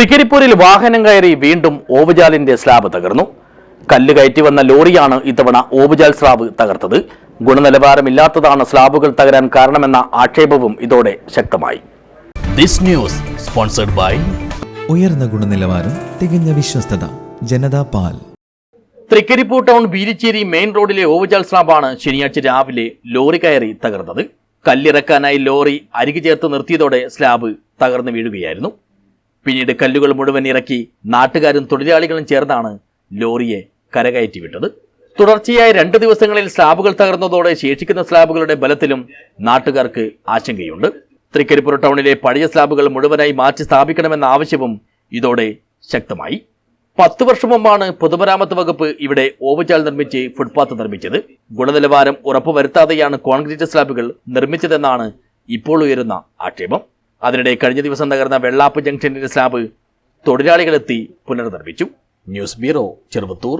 തൃക്കരിപ്പൂരിൽ വാഹനം കയറി വീണ്ടും ഓവുചാലിന്റെ സ്ലാബ് തകർന്നു. കല്ല് കയറ്റി വന്ന ലോറിയാണ് ഇത്തവണ ഓവുചാൽ സ്ലാബ് തകർത്തത്. ഗുണനിലവാരമില്ലാത്തതാണ് സ്ലാബുകൾ തകരാൻ കാരണമെന്ന ആക്ഷേപവും ഇതോടെ ശക്തമായി. ദിസ് ന്യൂസ് സ്പോൺസർഡ് ബൈ ഉയർന്ന ഗുണനിലവാരം തികഞ്ഞ വിശ്വസ്തത ജനതാ പാൽ. തൃക്കരിപ്പൂർ ടൗൺ ബീരിച്ചേരി മെയിൻ റോഡിലെ ഓവുചാൽ സ്ലാബാണ് ശനിയാഴ്ച രാവിലെ ലോറി കയറി തകർന്നത്. കല്ലിറക്കാനായി ലോറി അരികു ചേർത്ത് നിർത്തിയതോടെ സ്ലാബ് തകർന്നു വീഴുകയായിരുന്നു. പിന്നീട് കല്ലുകൾ മുഴുവൻ ഇറക്കി നാട്ടുകാരും തൊഴിലാളികളും ചേർന്നാണ് ലോറിയെ കരകയറ്റി വിട്ടത് തുടർച്ചയായ രണ്ട് ദിവസങ്ങളിൽ സ്ലാബുകൾ തകർന്നതോടെ ശേഷിക്കുന്ന സ്ലാബുകളുടെ ബലത്തിലും നാട്ടുകാർക്ക് ആശങ്കയുണ്ട്. തൃക്കരിപ്പൂർ ടൗണിലെ പഴയ സ്ലാബുകൾ മുഴുവനായി മാറ്റി സ്ഥാപിക്കണമെന്ന ആവശ്യവും ഇതോടെ ശക്തമായി. പത്ത് വർഷം മുമ്പാണ് പൊതുമരാമത്ത് വകുപ്പ് ഇവിടെ ഓവുചാൽ നിർമ്മിച്ച് ഫുട്പാത്ത് നിർമ്മിച്ചത്. ഗുണനിലവാരം ഉറപ്പുവരുത്താതെയാണ് കോൺക്രീറ്റ് സ്ലാബുകൾ നിർമ്മിച്ചതെന്നാണ് ഇപ്പോൾ ഉയരുന്ന ആക്ഷേപം. അതിനിടെ കഴിഞ്ഞ ദിവസം തകർന്ന വെള്ളാപ്പ് ജംഗ്ഷനിലെ സ്ലാബ് തൊഴിലാളികളെത്തി പുനർനിർമ്മിച്ചു. News bureau Cheruvathur.